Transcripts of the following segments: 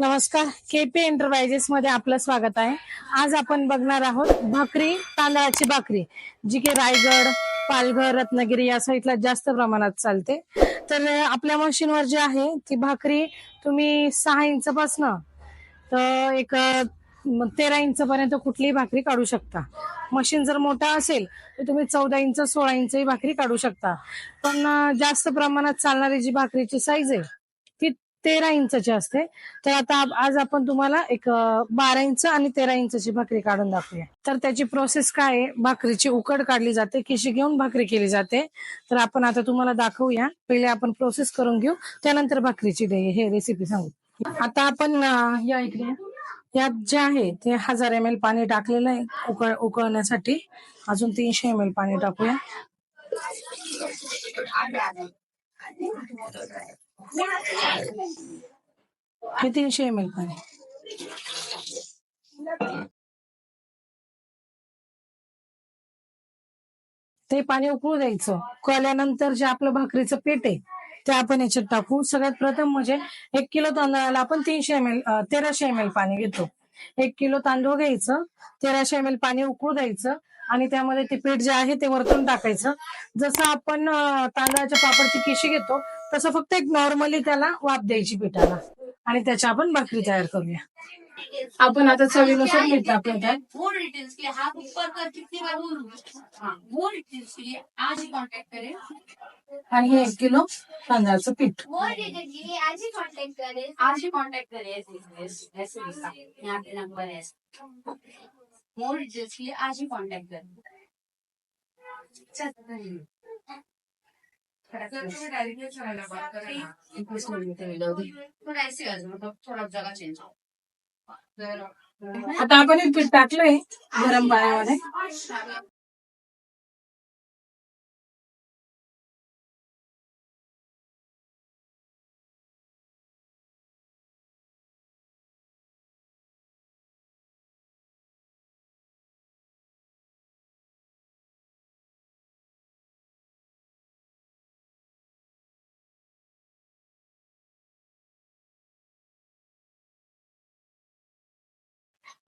नमस्कार. KP enterprises मध्ये आपलं स्वागत आहे. आज आपण बघणार आहोत भाकरी तांदळाची भाकरी जी की रायगड पालघर रत्नागिरी या साईडला जास्त प्रमाणात चालते. तर आपल्या मशीनवर जी आहे ती भाकरी तुम्ही सहा इंचपासनं तर एक तेरा इंच पर्यंत कुठलीही भाकरी काढू शकता. मशीन जर मोठा असेल तर तुम्ही चौदा इंच सोळा इंच ही भाकरी काढू शकता. पण जास्त प्रमाणात चालणारी जी भाकरीची साईज आहे तेरा इंचची असते. तर आता आज आपण तुम्हाला एक बारा इंच आणि तेरा इंचची भाकरी काढून दाखवूया. तर त्याची प्रोसेस काय आहे? भाकरीची उकड काढली जाते किशी घेऊन भाकरी केली जाते. तर आपण आता तुम्हाला दाखवूया. पहिले आपण प्रोसेस करून घेऊ. त्यानंतर भाकरीची दे हे रेसिपी सांगू. आता आपण या इकडे यात जे आहे ते हजार एम एल पाणी टाकलेलं आहे उकळ उकळण्यासाठी. अजून तीनशे एम एल पाणी टाकूया. हे तीनशे एम एल पाणी ते पाणी उकळू द्यायचं. कळल्यानंतर जे आपलं भाकरीचं पीठ आहे ते आपण याच्यात टाकू. सगळ्यात प्रथम म्हणजे एक किलो तांदळाला आपण तीनशे एम एल तेराशे एम एल पाणी घेतो. एक किलो तांदूळ घ्यायचं तेराशे एम एल पाणी उकळू द्यायचं आणि त्यामध्ये ते पीठ जे आहे ते वरतून टाकायचं. जसं आपण तांदळाच्या पापडची केशी घेतो तसं फक्त एक नॉर्मली त्याला वाफ द्यायची पिठाला. आणि त्याच्या आपण भाकरी तयार करूया. आपण आता चवीनुसार मीठ टाकूया त्यात मोर डिटेल्स के लिए आप ऊपर कर कितनी बार बोलूं? हाँ डिटेल्स के लिए आज ही कांटेक्ट करें। आणि हे एक किलो तांदळाचं पीठ. मोर डिटेल्स के लिए आज ही कांटेक्ट करें। आज ही कांटेक्ट करें ऐसे ऐसे ऐसे लिखा यहाँ पे नंबर है। मोर डिटेल्स के लिए आज ही कांटेक्ट करें ऐसे कर मतलब थोड़ा जगह चेंज हो आता आपण पीठ टाकलंय गरम पाण्यामध्ये.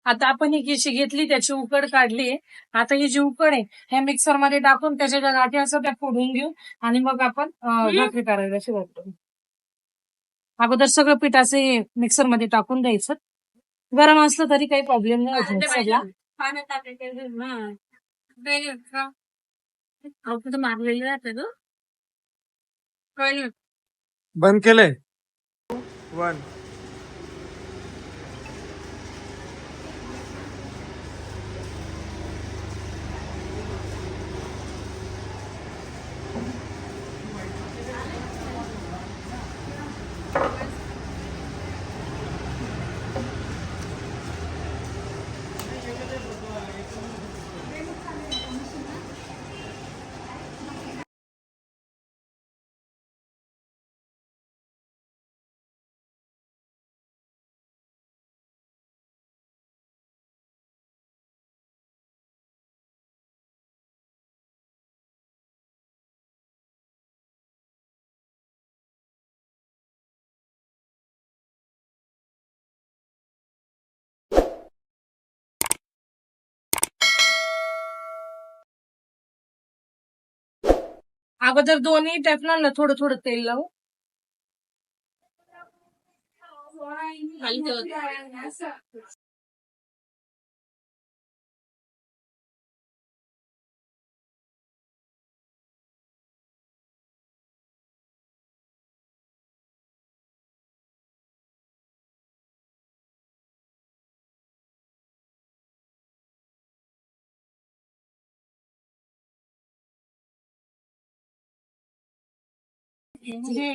आता आपण ही किशी घेतली त्याची उकड काढली. आता ही जी उकड आहे हे मिक्सरमध्ये टाकून त्याच्या ज्या गाठी असतात त्या फोडून घेऊ आणि मग आपण भाकरी करायला सुरुवात करू. अगोदर सगळं पीठ असे मिक्सरमध्ये टाकून द्यायचं. गरम असलं तरी काही प्रॉब्लेम नाही मारलेलं राहतं ग. बंद केलंय? वन अगोदर दोन्ही टॅफनला थोडं थोडं तेल लावू खाली ठेवत.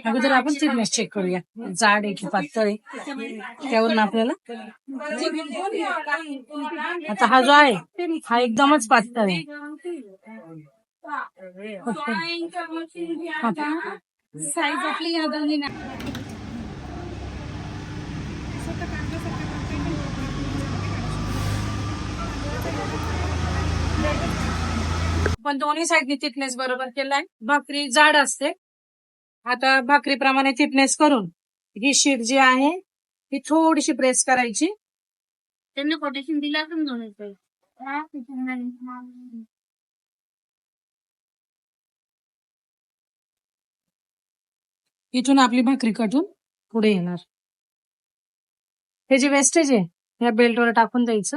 अगोदर आपण थिकनेस चेक करूया. जाड आहे की पातळ आहे त्यावरून आपल्याला आता हा जो आहे हा एकदमच पातळ आहे. पण दोन्ही साईडनी थिकनेस बरोबर केलाय. भाकरी जाड असते. आता भाकरीप्रमाणे थिकनेस करून ही शीट जी आहे ही थोडीशी प्रेस करायची. त्यांनी कोटेशन दिलं रुपये इथून आपली भाकरी कटून पुढे येणार. हे जे वेस्टेज आहे या बेल्टवर टाकून द्यायचं.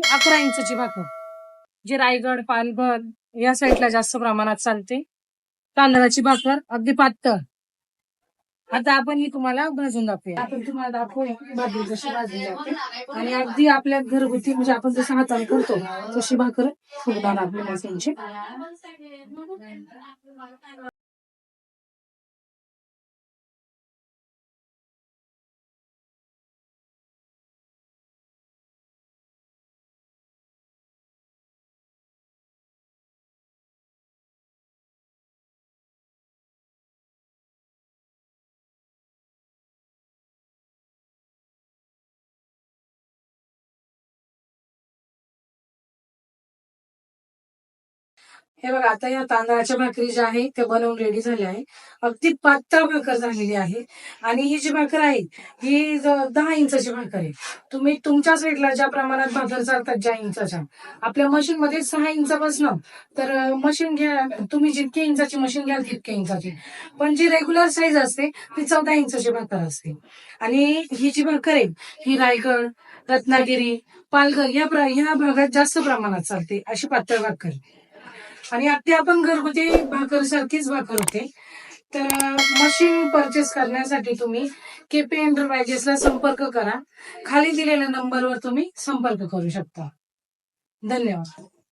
अकरा इंचची भाकर. जी रायगड पालघर या साईडला जास्त प्रमाणात चालते. तांदळाची भाकर अगदी पातळ. आता आपण ही तुम्हाला भाजून दाखवूया. आपण तुम्हाला दाखवूया की भाकरी कशी जाते. आणि अगदी आपल्या घरगुती म्हणजे आपण जसं हाताने करतो तशी भाकर फुगणार आपल्या माणसांची. हे बघा आता या तांदळाच्या भाकरी ज्या आहे त्या बनवून रेडी झाल्या आहे अगदी पातळ भाकर झालेली आहे. आणि ही जी भाकर आहे ही दहा इंचाची भाकर आहे. तुम्ही तुमच्या साईडला ज्या प्रमाणात भाकर चालतात ज्या इंचाच्या. आपल्या मशीन मध्ये सहा इंचापासून तर मशीन घ्या तुम्ही जितक्या इंचाची मशीन घ्याल तितक्या इंचाची. पण जी रेग्युलर साईज असते ती चौदा इंचाची भाकर असते. आणि ही जी भाकर आहे ही रायगड रत्नागिरी पालघर या प्र- या भागात जास्त प्रमाणात चालते अशी पातळ भाकर. आणि अगदी आपण घरगुती भाकर सारखीच भाकर होते. तर मशीन परचेस करण्यासाठी तुम्ही केपी एंटरप्राइजेसला संपर्क करा. खाली दिलेल्या नंबरवर तुम्ही संपर्क करू शकता. धन्यवाद.